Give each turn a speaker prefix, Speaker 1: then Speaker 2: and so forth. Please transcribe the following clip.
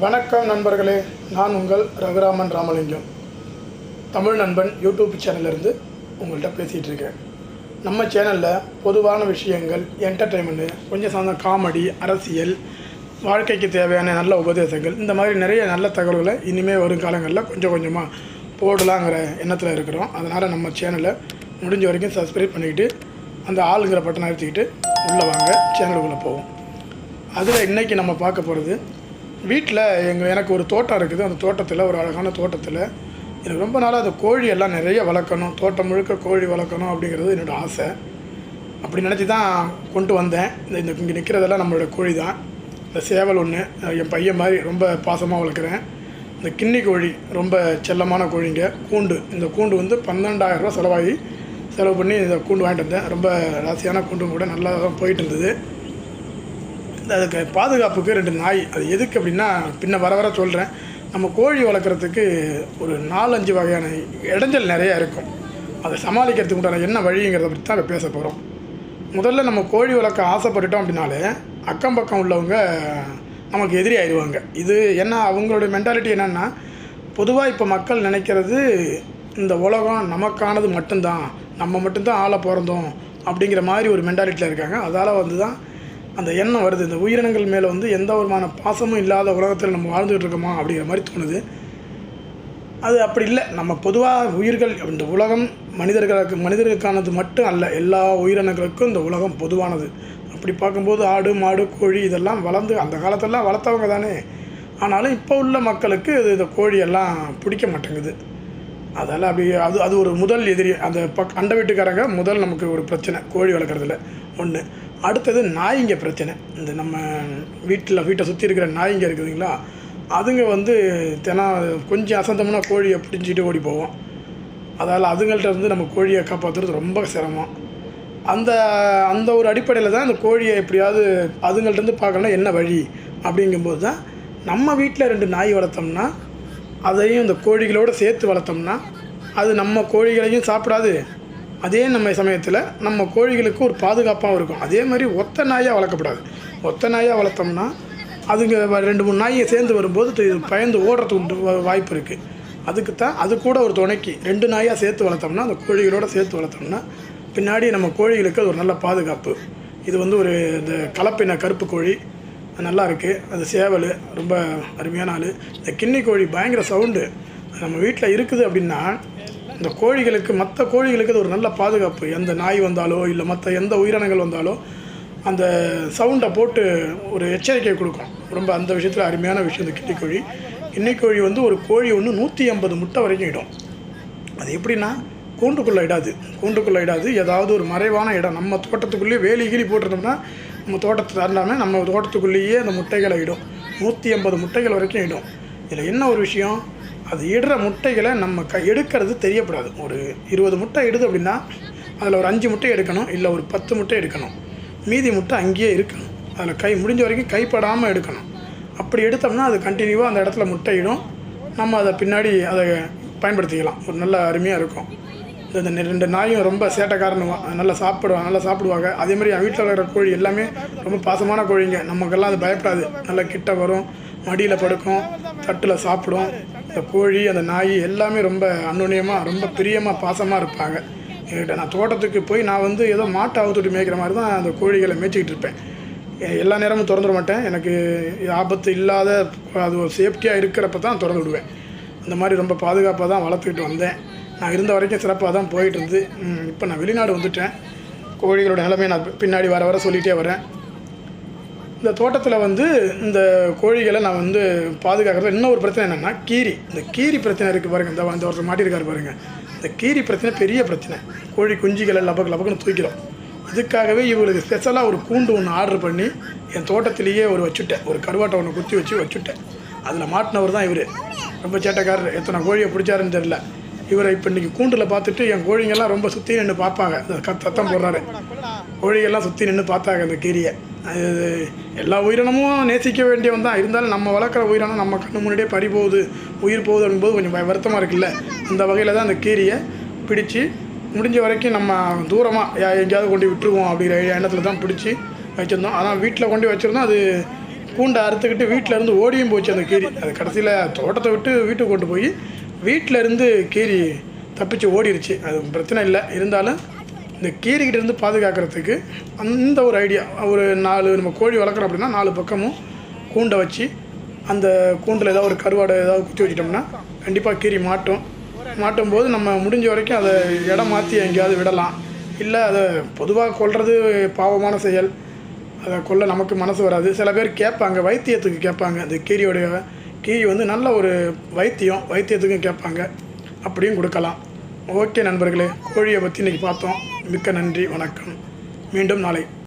Speaker 1: வணக்கம் நண்பர்களே நான் உங்கள் ரகுராமன் ராமலிங்கம். தமிழ் நண்பன் யூடியூப் சேனல்லேருந்து உங்கள்கிட்ட பேசிகிட்டு இருக்கேன். நம்ம சேனலில் பொதுவான விஷயங்கள் என்டர்டெயின்மெண்ட்டு கொஞ்சம் சார்ந்த காமெடி அரசியல் வாழ்க்கைக்கு தேவையான நல்ல உபதேசங்கள் இந்த மாதிரி நிறைய நல்ல தகவல்களை இனிமேல் வரும் காலங்களில் கொஞ்சம் கொஞ்சமாக போடலாங்கிற எண்ணத்தில் இருக்கிறோம். அதனால் நம்ம சேனலை முடிஞ்ச வரைக்கும் சப்ஸ்கிரைப் பண்ணிக்கிட்டு அந்த ஆளுங்கிற பட்டனை அழுத்திக்கிட்டு உள்ளே வாங்க சேனலுக்குள்ளே போவோம். அதில் இன்றைக்கி நம்ம பார்க்க போகிறது வீட்டில் எங்கள் எனக்கு ஒரு தோட்டம் இருக்குது. அந்த தோட்டத்தில் ஒரு அழகான தோட்டத்தில் எனக்கு ரொம்ப நாளாக அந்த கோழி எல்லாம் நிறைய வளர்க்கணும். தோட்டம் முழுக்க கோழி வளர்க்கணும் அப்படிங்கிறது என்னோடய ஆசை. அப்படி நினச்சி தான் கொண்டு வந்தேன். இந்த இந்த இங்கே நிற்கிறதெல்லாம் நம்மளோட கோழி தான் இந்த சேவல் ஒன்று என் பையன் மாதிரி ரொம்ப பாசமாக வளர்க்குறேன். இந்த கிண்ணி கோழி ரொம்ப செல்லமான கோழிங்க. கூண்டு. இந்த கூண்டு வந்து பன்னெண்டாயிரம் ரூபா செலவாகி செலவு பண்ணி இந்த கூண்டு வாங்கிட்டு வந்தேன். ரொம்ப ராசியான கூண்டும் கூட நல்லா தான் போயிட்டு இருந்தது. அதுக்கு பாதுகாப்புக்கு ரெண்டு நாய். அது எதுக்கு அப்படின்னா பின்ன வர வர சொல்கிறேன் நம்ம கோழி வளர்க்குறதுக்கு ஒரு நாலஞ்சு வகையான இடைஞ்சல் நிறையா இருக்கும். அதை சமாளிக்கிறதுக்கு உண்டான என்ன வழிங்கிறத பற்றி தான் பேச போகிறோம் முதல்ல நம்ம கோழி வளர்க்க ஆசைப்பட்டுட்டோம் அப்படின்னாலே அக்கம் பக்கம் உள்ளவங்க நமக்கு எதிரி ஆயிடுவாங்க. இது என்ன அவங்களுடைய மென்டாலிட்டி என்னென்னா பொதுவாக இப்போ மக்கள் நினைக்கிறது இந்த உலகம் நமக்கானது மட்டும்தான். நம்ம மட்டும்தான் ஆளை பிறந்தோம் அப்படிங்கிற மாதிரி ஒரு மென்டாலிட்டியில் இருக்காங்க. அதால் வந்து தான் அந்த எண்ணம் வருது. இந்த உயிரினங்கள் மேலே வந்து எந்த விதமான பாசமும் இல்லாத உலகத்தில் நம்ம வாழ்ந்துகிட்டு இருக்கோமா அப்படிங்கிற மாதிரி தோணுது. அது அப்படி இல்லை. நம்ம பொதுவாக உயிர்கள் இந்த உலகம் மனிதர்களுக்கு மனிதர்களுக்கானது மட்டும் அல்ல. எல்லா உயிரினங்களுக்கும் இந்த உலகம் பொதுவானது. அப்படி பார்க்கும்போது ஆடு மாடு கோழி இதெல்லாம் வளர்ந்து அந்த காலத்தெல்லாம் வளர்த்தவங்க தானே. ஆனாலும் இப்போ உள்ள மக்களுக்கு இது இந்த கோழியெல்லாம் பிடிக்க மாட்டேங்குது. அதெல்லாம் அப்படி அது அது ஒரு முதல் எதிரி. அந்த பக் அண்டை வீட்டுக்காரங்க முதல் நமக்கு ஒரு பிரச்சனை. கோழி வளர்க்குறதுல. ஒன்று அடுத்தது நாய்ங்க பிரச்சனை. இந்த நம்ம வீட்டில் வீட்டை சுற்றி இருக்கிற நாய்ங்க இருக்குதுங்களா அதுங்க வந்து தினம் கொஞ்சம் அசந்தம்னா கோழியை பிடிச்சிட்டு ஓடி போவோம். அதால் அதுங்கள்ட்ட இருந்து நம்ம கோழியை காப்பாற்றுறது ரொம்ப சிரமம். அந்த அந்த ஒரு அடிப்படையில் தான் அந்த கோழியை எப்படியாவது அதுங்கள்ட்டேருந்து பார்க்கணும்னா என்ன வழி? அப்படிங்கும்போது தான் நம்ம வீட்டில் ரெண்டு நாய் வளர்த்தோம்னா அதையும் இந்த கோழிகளோடு சேர்த்து வளர்த்தோம்னா அது நம்ம கோழிகளையும் சாப்பிடாது. அதே நம்ம சமயத்தில் நம்ம கோழிகளுக்கு ஒரு பாதுகாப்பாகவும் இருக்கும். அதே மாதிரி ஒத்த நாயாக வளர்க்கப்படாது. ஒத்த நாயாக வளர்த்தோம்னா அதுங்க ரெண்டு மூணு நாயை சேர்ந்து வரும்போது பயந்து ஓடுறதுக்கு உண்டு வாய்ப்பு இருக்குது அதுக்கு தான் அது கூட ஒரு துணைக்கு ரெண்டு நாயாக சேர்த்து வளர்த்தோம்னா அந்த கோழிகளோட சேர்த்து வளர்த்தோம்னா பின்னாடி நம்ம கோழிகளுக்கு அது ஒரு நல்ல பாதுகாப்பு. இது வந்து ஒரு இந்த கலப்பின கருப்பு கோழி அது நல்லா இருக்குது அது சேவல் ரொம்ப அருமையான ஆள். இந்த கிண்ணி கோழி பயங்கர சவுண்டு. நம்ம வீட்டில் இருக்குது அப்படின்னா இந்த கோழிகளுக்கு மற்ற கோழிகளுக்கு அது ஒரு நல்ல பாதுகாப்பு. எந்த நாய் வந்தாலோ இல்லை மற்ற எந்த உயிரினங்கள் வந்தாலோ அந்த சவுண்டை போட்டு ஒரு எச்சரிக்கை கொடுக்கும். ரொம்ப அந்த விஷயத்தில் அருமையான விஷயம் இந்த கிட்டிக்கோழி கிண்ணிக்கோழி வந்து ஒரு கோழி ஒன்று நூற்றி ஐம்பது முட்டை வரைக்கும் இடும். அது எப்படின்னா கூண்டுக்குள்ளே இடாது. கூண்டுக்குள்ளே இடாது. ஏதாவது ஒரு மறைவான இடம். நம்ம தோட்டத்துக்குள்ளேயே வேலி கீழி போட்டிருந்தோம்னா நம்ம தோட்டத்தை தரலாமே நம்ம தோட்டத்துக்குள்ளேயே அந்த முட்டைகளை இடும். நூற்றி ஐம்பது முட்டைகள் வரைக்கும் இடும். இதில் என்ன ஒரு விஷயம்? அது இடுற முட்டைகளை நம்ம க எடுக்கிறது தெரியப்படாது. ஒரு இருபது முட்டை இடுது அப்படின்னா அதில் ஒரு அஞ்சு முட்டை எடுக்கணும் இல்லை ஒரு பத்து முட்டை எடுக்கணும். மீதி முட்டை அங்கேயே இருக்கணும். அதில் கை முடிஞ்ச வரைக்கும் கைப்படாமல் எடுக்கணும். அப்படி எடுத்தோம்னா அது கண்டினியூவாக அந்த இடத்துல முட்டையிடும் நம்ம அதை பின்னாடி அதை பயன்படுத்திக்கலாம். ஒரு நல்ல அருமையாக இருக்கும். இந்த ரெண்டு நாயும் ரொம்ப சேட்டைக்காரனுங்க நல்லா சாப்பிடுவான் நல்லா சாப்பிடுவாங்க. அதே மாதிரி என் வீட்டில் வளர்கிற கோழி எல்லாமே ரொம்ப பாசமான கோழிங்க. நமக்கெல்லாம் அது பயப்படாது. நல்லா கிட்ட வரும் மடியில் படுக்கும் தட்டில் சாப்பிடும். இந்த கோழி அந்த நாய் எல்லாமே ரொம்ப அன்னுன்யமாக ரொம்ப பிரியமாக பாசமாக இருப்பாங்க. என்கிட்ட நான் தோட்டத்துக்கு போய் நான் வந்து ஏதோ மாட்டை அவுத்துட்டு மேய்க்கிற மாதிரி தான் அந்த கோழிகளை மேய்ச்சிக்கிட்டு இருப்பேன். எல்லா நேரமும் திறந்துட மாட்டேன். எனக்கு ஆபத்து இல்லாத அது ஒரு சேஃப்டியாக இருக்கிறப்ப தான் திறந்து விடுவேன். அந்த மாதிரி ரொம்ப பாதுகாப்பாக தான் வளர்த்துக்கிட்டு வந்தேன். நான் இருந்த வரைக்கும் சிறப்பாக தான் போயிட்டு இருந்து இப்போ நான் வெளிநாடு வந்துட்டேன். கோழிகளோட நிலைமையை நான் பின்னாடி வர வர சொல்லிகிட்டே வரேன். இந்த தோட்டத்தில் வந்து இந்த கோழிகளை நான் வந்து பாதுகாக்கிறது இன்னொரு பிரச்சனை என்னென்னா கீரி. இந்த கீரி பிரச்சனை இருக்குது பாருங்கள் இந்த இந்த ஒருத்தர் மாட்டியிருக்காரு பாருங்கள் இந்த கீரி பிரச்சனை பெரிய பிரச்சனை. கோழி குஞ்சுகளை லபக்கு லபக்குன்னு தூக்கிறோம் இதுக்காகவே இவங்களுக்கு ஸ்பெஷலாக ஒரு கூண்டு ஒன்று ஆர்டர் பண்ணி என் தோட்டத்திலேயே ஒரு வச்சுட்டேன். ஒரு கருவாட்டை ஒன்று குத்தி வச்சு வச்சுட்டேன். அதில் மாட்டினவர் தான் இவர். ரொம்ப சேட்டைக்காரர். எத்தனை கோழியை பிடிச்சாருன்னு தெரில இவரை இப்போ இன்றைக்கி கூண்டில் பார்த்துட்டு என் கோழிங்கெல்லாம் ரொம்ப சுற்றி நின்று பார்ப்பாங்க. சத்தம் போடுறாரு. கோழிகள்லாம் சுற்றி நின்று பார்த்தாங்க அந்த கீரியை. அது எல்லா உயிரினமும் நேசிக்க வேண்டியவன் தான். இருந்தாலும் நம்ம வளர்க்குற உயிரினம் நம்ம கண்ணு முன்னாடியே பறி போகுது உயிர் போகுது என்பது கொஞ்சம் வ- வருத்தமாக இருக்குல்ல. அந்த வகையில் தான் அந்த கீரியை பிடிச்சி முடிஞ்ச வரைக்கும் நம்ம தூரமாக எங்கேயாவது கொண்டு விட்டுருவோம் அப்படிங்கிற எண்ணத்தில் தான் பிடிச்சி வச்சுருந்தோம். ஆனால் வீட்டில் கொண்டு வச்சுருந்தோம் அது கூண்டை அறுத்துக்கிட்டு வீட்டில் இருந்து ஓடியும் போச்சு அந்த கீரி. அது கடைசியில் தோட்டத்தை விட்டு வீட்டுக்கு கொண்டு போய் வீட்டில் இருந்து கீரி தப்பிச்சு ஓடிருச்சு. அது பிரச்சனை இல்லை. இருந்தாலும் இந்த கீரிக்கிட்ட இருந்து பாதுகாக்கிறதுக்கு அந்த ஒரு ஐடியா ஒரு நாலு நம்ம கோழி வளர்க்குறோம் அப்படின்னா நாலு பக்கமும் கூண்டை வச்சு அந்த கூண்டில் ஏதாவது ஒரு கருவாடை ஏதாவது குத்தி வச்சிட்டோம்னா கண்டிப்பாக கீரி மாட்டும். மாட்டும் போது நம்ம முடிஞ்ச வரைக்கும் அதை இடம் மாற்றி எங்கேயாவது விடலாம். இல்லை அதை பொதுவாக கொள்வது பாவமான செயல். அதை கொல்ல நமக்கு மனசு வராது. சில பேர் கேட்பாங்க வைத்தியத்துக்கு கேட்பாங்க. அந்த கீரியோடைய கீரி வந்து நல்ல ஒரு வைத்தியம் வைத்தியத்துக்கும் கேட்பாங்க. அப்படியும் கொடுக்கலாம். ஓகே நண்பர்களே கோழியை பற்றி இன்றைக்கி பார்த்தோம். மிக்க நன்றி வணக்கம். மீண்டும் நாளை.